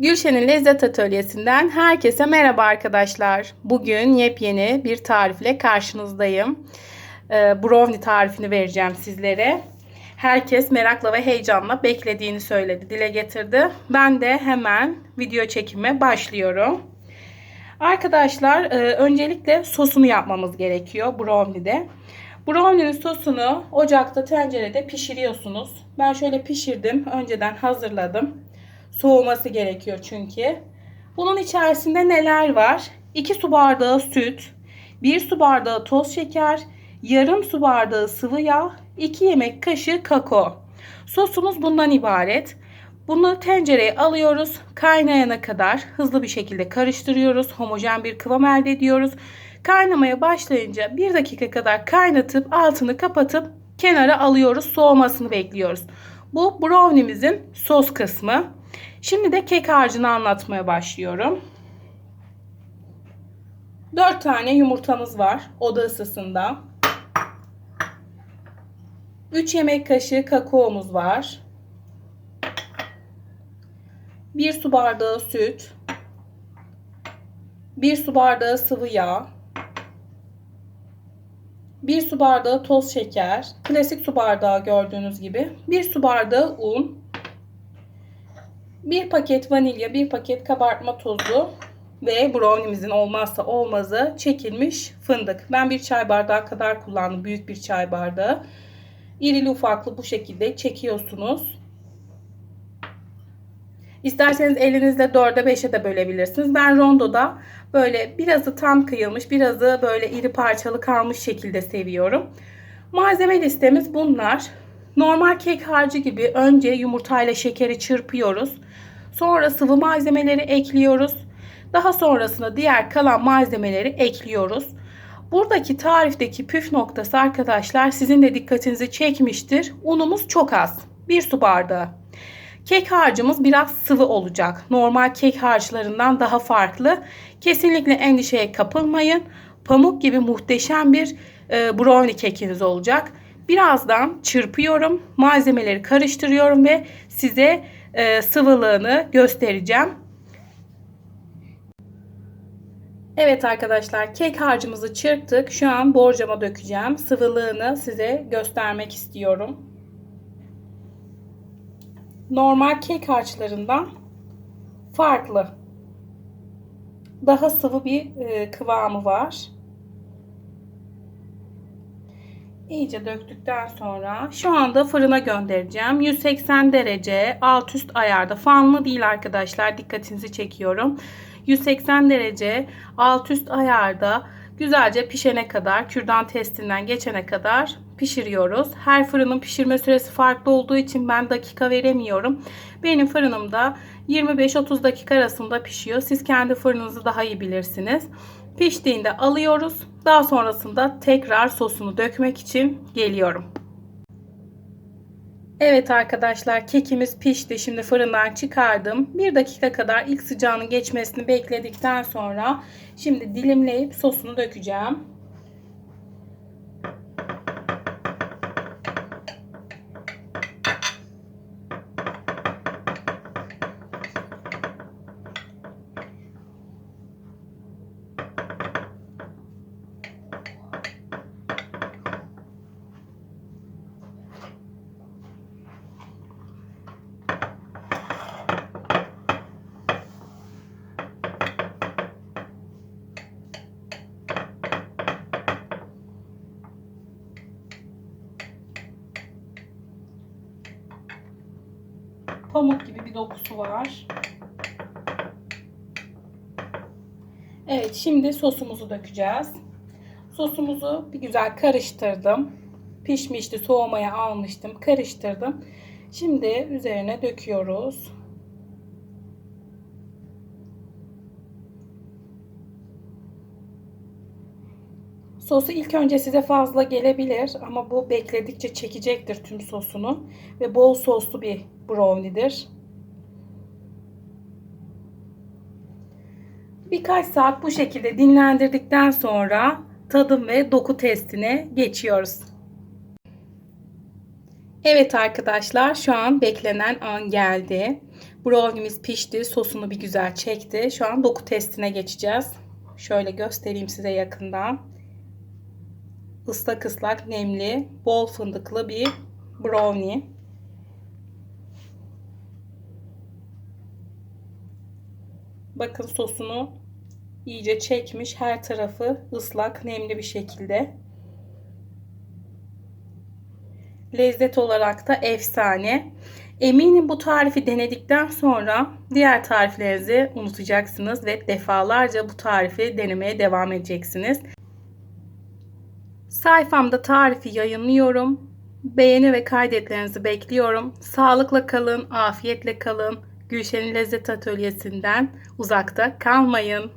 Gülşen'in Lezzet Atölyesi'nden herkese merhaba arkadaşlar. Bugün yepyeni bir tarifle karşınızdayım. Ee, brownie tarifini vereceğim sizlere. Herkes merakla ve heyecanla beklediğini söyledi, dile getirdi. Ben de hemen video çekime başlıyorum. Arkadaşlar e, öncelikle sosunu yapmamız gerekiyor brownie'de. Brownie'nin sosunu ocakta tencerede pişiriyorsunuz. Ben şöyle pişirdim. Önceden hazırladım. Soğuması gerekiyor çünkü. Bunun içerisinde neler var? 2 su bardağı süt, 1 su bardağı toz şeker, yarım su bardağı sıvı yağ, 2 yemek kaşığı kakao. Sosumuz bundan ibaret. Bunu tencereye alıyoruz. Kaynayana kadar hızlı bir şekilde karıştırıyoruz. Homojen bir kıvam elde ediyoruz. Kaynamaya başlayınca 1 dakika kadar kaynatıp altını kapatıp kenara alıyoruz. Soğumasını bekliyoruz. Bu brownie'mizin sos kısmı. Şimdi de kek harcını anlatmaya başlıyorum. 4 tane yumurtamız var oda ısısında. 3 yemek kaşığı kakaomuz var. 1 su bardağı süt. 1 su bardağı sıvı yağ. 1 su bardağı toz şeker. Klasik su bardağı gördüğünüz gibi. 1 su bardağı un. 1 paket vanilya, 1 paket kabartma tozu ve brownie'mizin olmazsa olmazı çekilmiş fındık. Ben bir çay bardağı kadar kullandım. Büyük bir çay bardağı. İrili ufaklı bu şekilde çekiyorsunuz. İsterseniz elinizle 4'e 5'e de bölebilirsiniz. Ben rondoda böyle birazı tam kıyılmış, birazı böyle iri parçalı kalmış şekilde seviyorum. Malzeme listemiz bunlar. Normal kek harcı gibi önce yumurtayla şekeri çırpıyoruz. Sonra sıvı malzemeleri ekliyoruz. Daha sonrasında diğer kalan malzemeleri ekliyoruz. Buradaki tarifteki püf noktası arkadaşlar sizin de dikkatinizi çekmiştir. Unumuz çok az. 1 su bardağı. Kek harcımız biraz sıvı olacak. Normal kek harçlarından daha farklı. Kesinlikle endişeye kapılmayın. Pamuk gibi muhteşem bir e, brownie kekiniz olacak. Birazdan çırpıyorum. Malzemeleri karıştırıyorum ve size e, sıvılığını göstereceğim. Evet arkadaşlar kek harcımızı çırptık. Şu an borcama dökeceğim. Sıvılığını size göstermek istiyorum. Normal kek harçlarından farklı. Daha sıvı bir e, kıvamı var. İyice döktükten sonra şu anda fırına göndereceğim. 180 derece alt üst ayarda. Fanlı değil arkadaşlar. Dikkatinizi çekiyorum. 180 derece alt üst ayarda güzelce pişene kadar kürdan testinden geçene kadar pişiriyoruz. Her fırının pişirme süresi farklı olduğu için ben dakika veremiyorum. Benim fırınımda 25-30 dakika arasında pişiyor. Siz kendi fırınınızı daha iyi bilirsiniz. Piştiğinde alıyoruz. Daha sonrasında tekrar sosunu dökmek için geliyorum. Evet arkadaşlar kekimiz pişti. Şimdi fırından çıkardım. Bir dakika kadar ilk sıcağının geçmesini bekledikten sonra şimdi dilimleyip sosunu dökeceğim. Pamuk gibi bir dokusu var. Evet şimdi sosumuzu dökeceğiz. Sosumuzu bir güzel karıştırdım. Pişmişti soğumaya almıştım. Karıştırdım. Şimdi üzerine döküyoruz. Sosu ilk önce size fazla gelebilir ama bu bekledikçe çekecektir tüm sosunu ve bol soslu bir brownie'dir. Birkaç saat bu şekilde dinlendirdikten sonra tadım ve doku testine geçiyoruz. Evet arkadaşlar şu an beklenen an geldi. Brownie'miz pişti. Sosunu bir güzel çekti. Şu an doku testine geçeceğiz. Şöyle göstereyim size yakından. Islak ıslak nemli bol fındıklı bir brownie. Bakın sosunu iyice çekmiş. Her tarafı ıslak nemli bir şekilde. Lezzet olarak da efsane. Eminim bu tarifi denedikten sonra diğer tariflerinizi unutacaksınız ve defalarca bu tarifi denemeye devam edeceksiniz. Sayfamda tarifi yayınlıyorum. Beğeni ve kaydetlerinizi bekliyorum. Sağlıkla kalın, afiyetle kalın. Gülşen'in Lezzet Atölyesi'nden uzakta kalmayın.